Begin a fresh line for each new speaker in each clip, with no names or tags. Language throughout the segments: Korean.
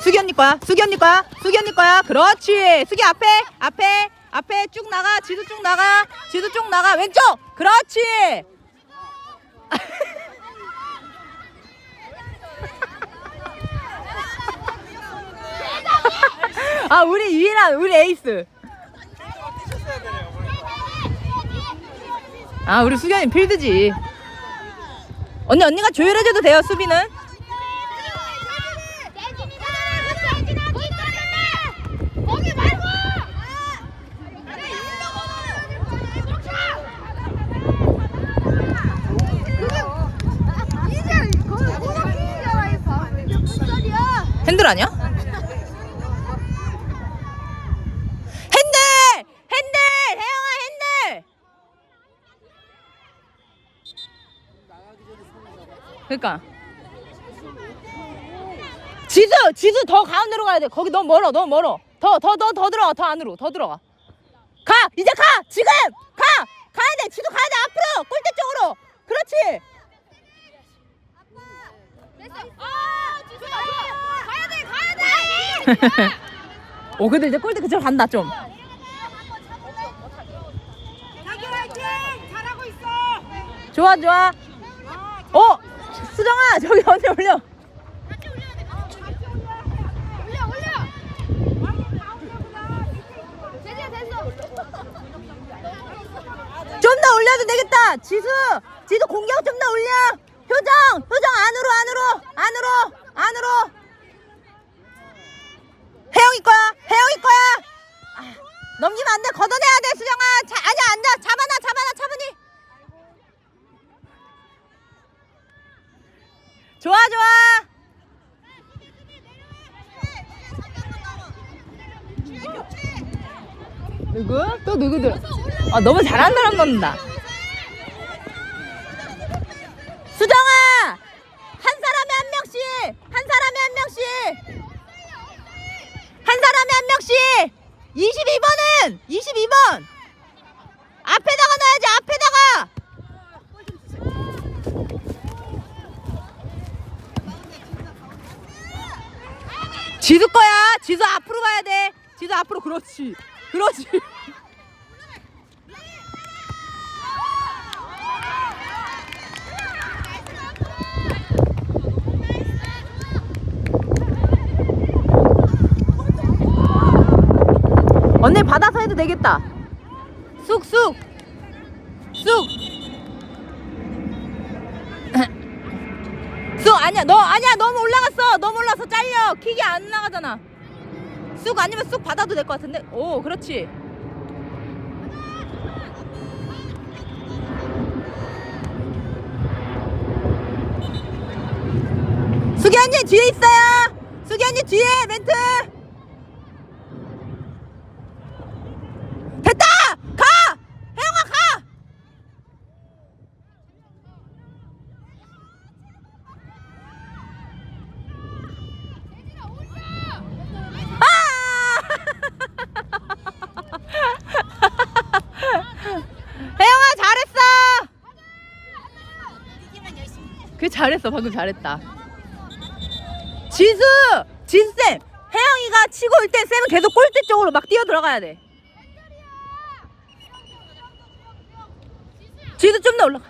수기 언니 거야. 수기 언니 거야. 수기 언니 거야. 그렇지. 수기 앞에, 앞에, 앞에 쭉 나가. 지도 쭉 나가. 지도 쭉 나가. 왼쪽. 그렇지. 아 우리 유일한 우리 에이스. 아 우리 수견이 필드지. 언니 언니가 조율해줘도 돼요 수비는.
거기 말고! 이제 거기 오버킹이잖아 이 봐. 무슨 소리야?
핸들 아니야? 핸들! 핸들! 혜영아 핸들! 그러니까 지수! 지수 더 가운데로 가야 돼 거기 너무 멀어 너무 멀어 더 더 더 더 들어가 더 안으로 더 들어가 가! 이제 가! 지금! 가! 가야 돼 지수 가야 돼 앞으로! 골대 쪽으로! 그렇지! 오 근데 이제 골대 그쪽으로 간다 좀. 좋아 좋아 어? 수정아 저기 언니 올려.
돼.
좀더 올려도 되겠다. 지수 지수 공격 좀 더 올려. 효정 효정 안으로 안으로 안으로 안으로. 혜영이 거야 혜영이 거야. 아, 넘기면 안 돼. 걷어내야 돼 수정아. 자, 아니야 앉아 잡아놔 잡아놔 차분히 좋아 좋아 누구? 또 누구들? 아 너무 잘하는 사람 넣는다. 수정아 한 사람에 한 명씩 한 사람에 한 명씩 한 사람에 한 명씩 22번은 22번 앞에다가 넣어야지 앞에다가 지수 거야. 지수 앞으로 가야 돼. 지수 앞으로 그렇지. 그렇지. 언니 받아서 해도 되겠다. 쑥쑥. 쑥 아니야 너 아니야 너무 올라갔어. 너무 올라서 잘려. 킥이 안 나가잖아. 쑥 아니면 쑥 받아도 될 것 같은데? 오 그렇지. 수기 언니 뒤에 있어요. 수기 언니 뒤에 멘트 됐다 가 혜영아 가 혜영아 잘했어. 그 잘했어 방금 잘했다. 지수 지수 쌤 혜영이가 치고 올 때 쌤은 계속 골대 쪽으로 막 뛰어 들어가야 돼. 지수 좀 더 올라가.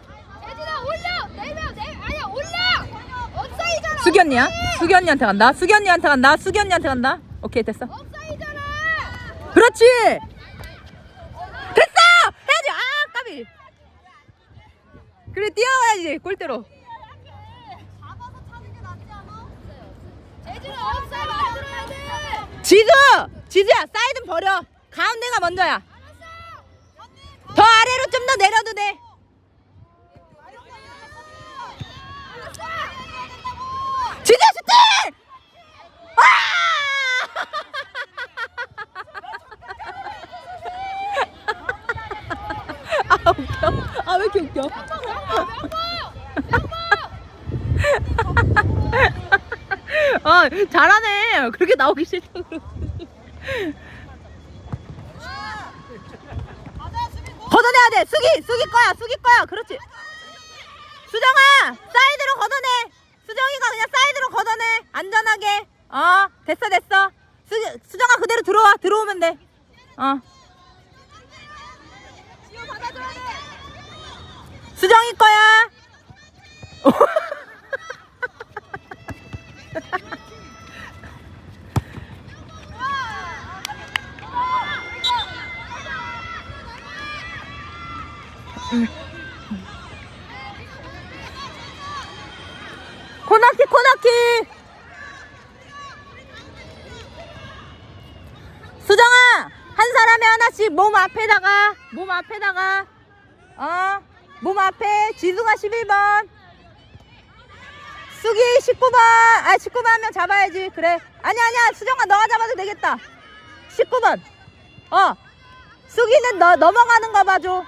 제지야 올려. 내려, 내 아니야 올려. 업사이잖아.
수기 언니야. 수기 언니한테 간다. 수기 언니한테 간다. 수기 언니한테 간다. 오케이 됐어.
업사이잖아.
그렇지. 됐어. 해야지. 아 까비. 그래 뛰어가야지 골대로.
잡아서 차는 게 낫지 않아? 제
지수! 지수야 사이드 버려. 가운데가 먼저야. 더 아래로 좀 더 내려도 돼. 지수 슈팅! 아! 아 웃겨. 아왜 이렇게 웃겨 아 잘하네 그렇게 나오기 싫다고 걷어내야 돼 수기 수기 거야 수기 거야 그렇지 수정아 사이드로 걷어내 수정이가 그냥 사이드로 걷어내 안전하게. 어, 됐어, 됐어. 수, 수정아 그대로 들어와. 들어오면 돼. 어. 수정이 거야. 코너킥 코너킥 수정아 한 사람에 하나씩 몸 앞에다가 몸 앞에다가 어? 몸 앞에 지수가 11번 수기 19번 아 19번 한 명 잡아야지. 그래. 아니야 아니야. 수정아 너가 잡아도 되겠다. 19번 어. 수기는 너 넘어가는 거 봐줘.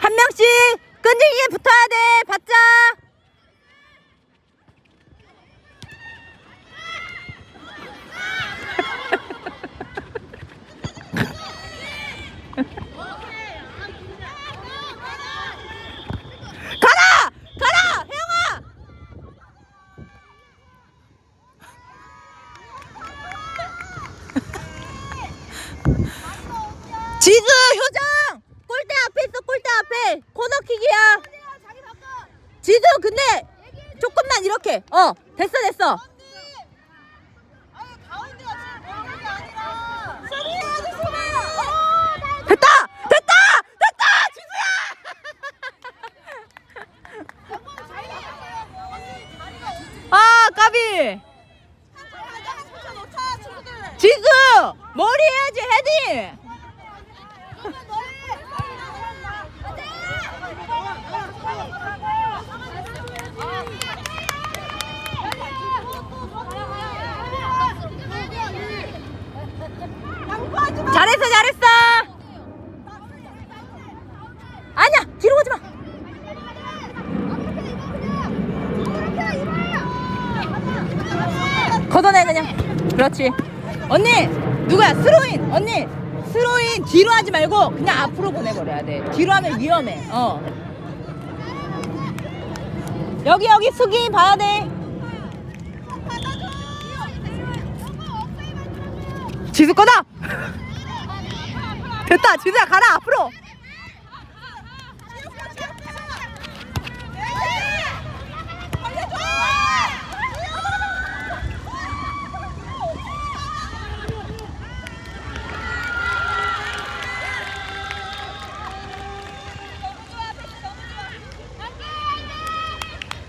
한 명씩 끈질기게 붙어야 돼. 받자 가라 가라 혜영아 지수 효정! 골대 앞에 있어 골대 앞에. 코너킥이야. 지수 근데 조금만 이렇게. 어 됐어 됐어.
진짜.
아. 지수! 머리 해야지 헤딩 잘했어 잘했어. 아니야 뒤로 오지 마. 걷어내 그냥. 그렇지. 언니 누구야? 스로인 언니 스로인 뒤로 하지 말고 그냥 앞으로 보내버려야 돼. 뒤로 하면 위험해. 어. 여기 여기 수기 봐야 돼. 지수 거다 됐다 지수야 가라 앞으로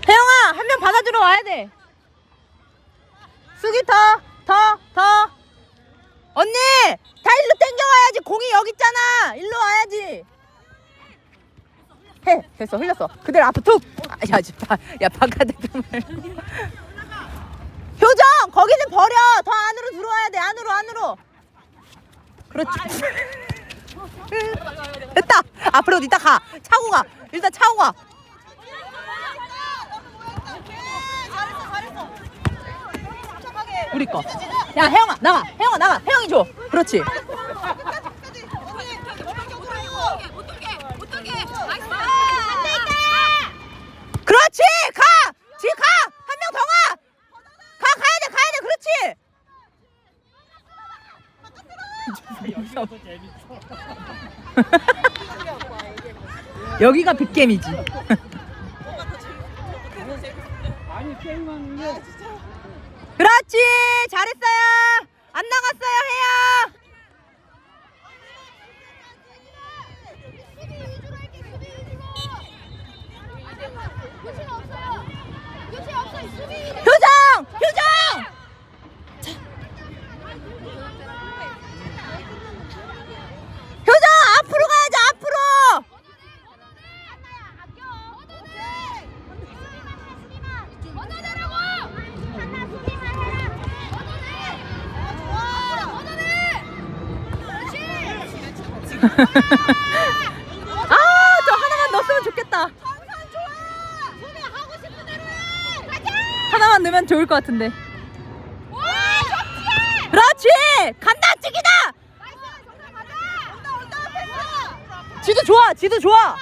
혜영아 한 명 받아주러 와야 돼 수기 더 더, 더. 언니 다 일로 땡겨와야지 공이 여기 있잖아 일로 와야지 해 됐어 흘렸어 그대로 앞으로 툭야 진짜 야 바깥에 좀 효정 거기는 버려 더 안으로 들어와야 돼 안으로 안으로 그렇지 됐다 앞으로 이따 가 차고 가 일단 차고 가. 우리 거. 야, 혜영아, 나가. 혜영아, 나가. 혜영이 줘. 그렇지. 가. 지금 가. 한 명 더 가. 가, 가야 돼, 가야 돼. 그렇지. 여기가 빅게임이지. 그렇지. 잘했어요. 안 나갔어요, 혜영. 효정! 효정! 효정 앞으로 가야지 앞으로 아 저 하나만 넣었으면 좋겠다 하나만 넣으면 좋을 것 같은데 그렇지 간다 찍이다 지도 좋아 지도 좋아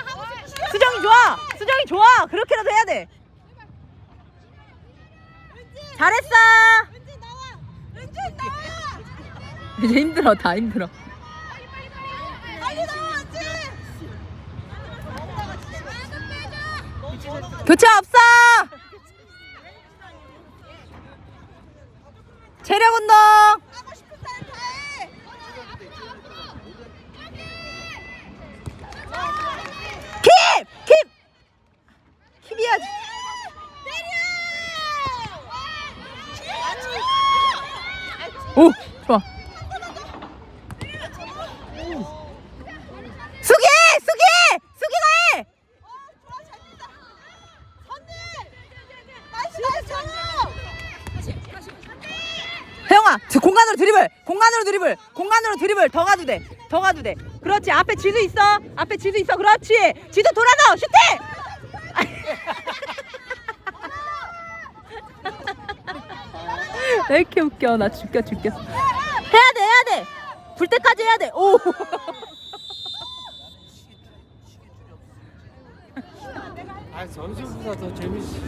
수정이 좋아 수정이 좋아 그렇게라도 해야 돼 잘했어. 이제 힘들어, 다 힘들어. 교체 없어. 체력 운동.
하고 싶은 사람 다 해.
킵! 킵! 킵이야지. 오, 좋아. 수기! 수기! 수기가 해! 혜영아, 저 공간으로 드리블, 공간으로 드리블, 공간으로 드리블 더 가도 돼, 더 가도 돼. 그렇지, 앞에 지도 있어, 앞에 지도 있어, 그렇지. 지도 돌아서 슈팅! 왜 이렇게 웃겨? 나 죽겨 죽겠어. 해야 돼, 해야 돼. 불 때까지 해야 돼. 오.
아 선수보다 더 재밌지.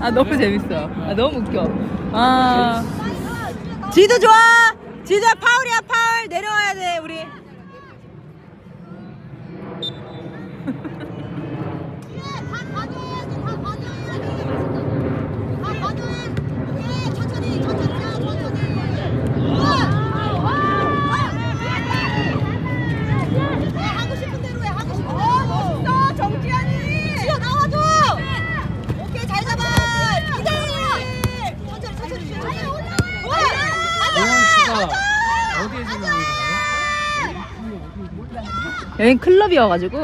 아 너무 재밌어. 아 너무 웃겨. 아 지도 좋아. 지도야 파울이야 파울 내려와야 돼 우리.
하고 싶은 대로 해. 하고 싶은 대로. 어, 멋있어. 정지현이. 지어 나와줘. 오케이, 잘 잡아. 기다려. 천천히, 천천히. 천천히. 와,
고영 씨가
가자.
어디에서 나온 거예요?
여긴 클럽이어가지고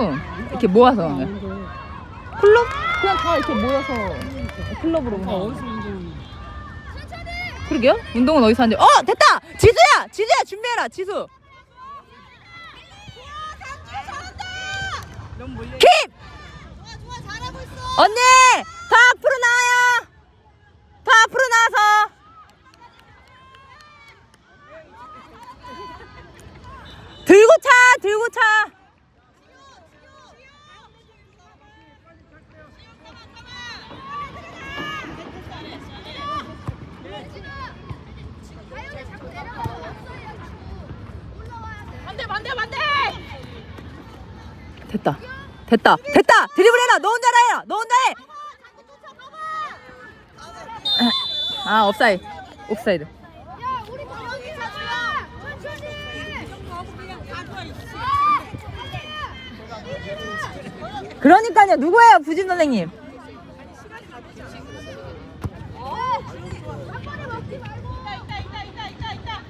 이렇게 모아서 온 거야. 클럽? 그냥 다 이렇게 모여서 클럽으로
운동?
그러게요? 운동은 어디서 하는지. 어 됐다. 지수야, 지수야 준비해라. 지수. 킵! 언니 더 앞으로 나와요. 더 앞으로 나와서. 들고 차, 들고 차.
반대, 반대, 반대.
됐다. 됐다. 됐다. 드리블 해라. 너 혼자 해라. 너 혼자 해. 아, 업사이드. 옵사이드. 그러니까요. 누구예요? 부진 선생님.
한 번에 먹지 말고. 있다, 있다, 있다, 있다, 있다.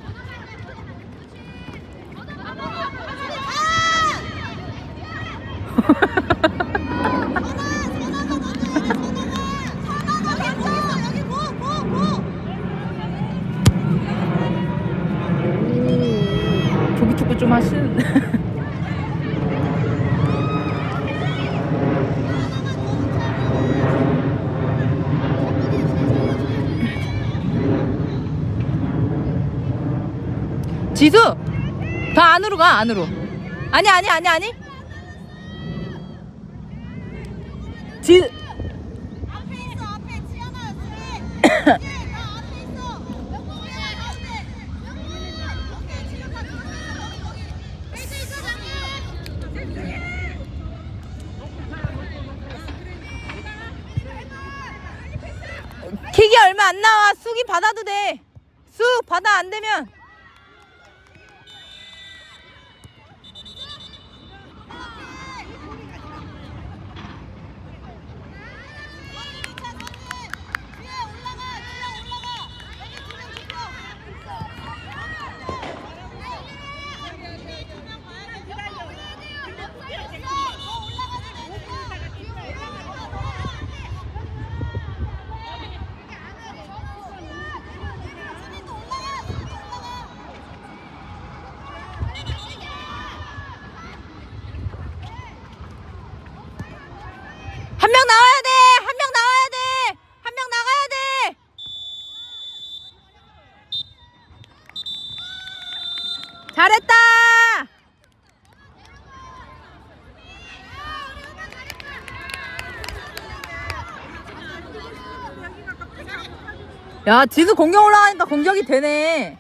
여기 뭐, 뭐, 뭐.
조기 축구 좀 하시는. 지수, 더 안으로 가 안으로. 아니 아니 아니 아니. 지
앞에 있어, 앞에 지연아, 그래. 나 앞에 있어. 영국이야, 가운데. 오케이, 지금 가. 거기, 거기. 베이스 있어, 장애.
킥이 얼마 안 나와. 쑥이 받아도 돼. 쑥 받아 안 되면.
뒤에 올라가, 뒤에 올라가. 여기 두명 붙어.
한 명 나와야 돼. 한 명 나와야 돼. 한 명 나가야 돼. 잘했다. 야, 지수 공격 올라가니까 공격이 되네.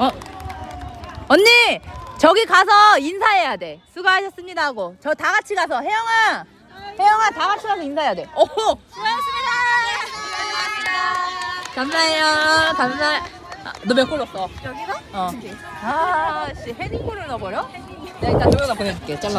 어? 언니! 저기 가서 인사해야 돼. 수고하셨습니다 하고. 저 다 같이 가서. 혜영아! 혜영아, 다 같이 가서 인사해야 돼. 오!
수고하셨습니다.
감사해요. 감사. 아, 너몇 골 넣었어?
여기서?
어. 아, 씨, 헤딩골을 넣어버려? 내가 이따 동영상 보내줄게. 잘라.